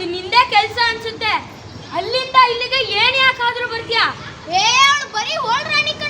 ಇದು ನಿಂದೇ ಕೆಲಸ ಅನ್ಸುತ್ತೆ. ಅಲ್ಲಿಂದ ಇಲ್ಲಿಗೆ ಏನ್ ಯಾಕಾದ್ರೂ ಬರ್ತೀಯಾ? ಏ ಅವಳು ಬರೀ ಹೋಳ್ರಾಣಿ ರಾಣಿ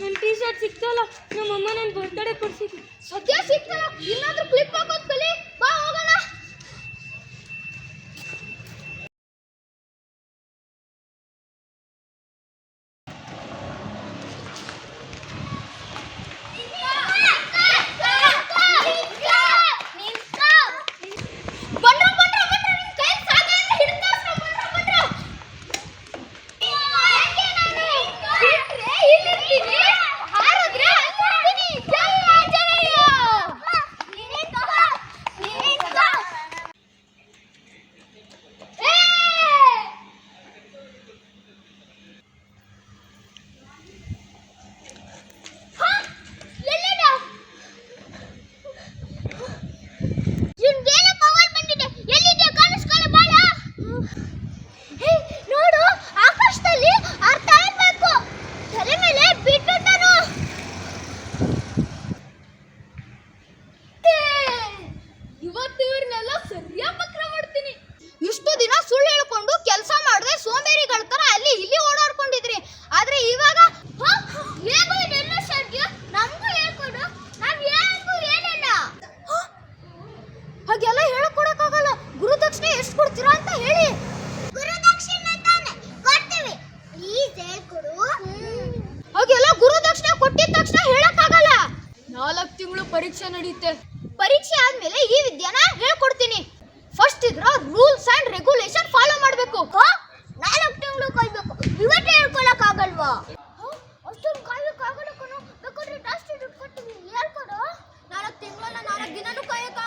ನನ್ನ ಟೀ ಶರ್ಟ್ ಸಿಕ್ತಲ್ಲ, ನಮ್ಮಮ್ಮ ನನ್ನ ಬರ್ತಡೇ ಕೊಡ್ಸಿದ್ಲು ಸದ್ಯ ಸಿಕ್ತಲ್ಲ? ಇನ್ನಾದ್ರೂ ಕ್ಲಿಪ್ ಹಾಕೋದ್ ಕಲಿ? ಬಾ. ಪರೀಕ್ಷೆ ನಡೆಯುತ್ತೆ ಪರೀಕ್ಷೆ ಆದ್ಮೇಲೆ ಈ ವಿದ್ಯಾನ ಹೇಳ್ಕೊಡ್ತೀನಿ. ಫಸ್ಟ್ ಇದ್ರ ರೂಲ್ಸ್ ಅಂಡ್ ರೆಗ್ಯುಲೇಷನ್ ಫಾಲೋ ಮಾಡಬೇಕು. ನಾಲ್ಕು ತಿಂಗಳು ಕಾಯ್ಬೇಕು. ಇವತ್ತೇ ಹೇಳ್ಕೊಳಕ್ ಆಗಲ್ವಾ ಕಾಯ್ಬೇಕು ಆಗಲ್ಲ ಬೇಕಾದ್ರೆ ಜಾಸ್ತಿ ಕೊಡ್ತೀನಿ. ಹೇಳ್ಕೊಡು. ನಾಲ್ಕು ತಿಂಗಳನ್ನ ನಾಲ್ಕು ದಿನನೂ ಕಾಯಕ್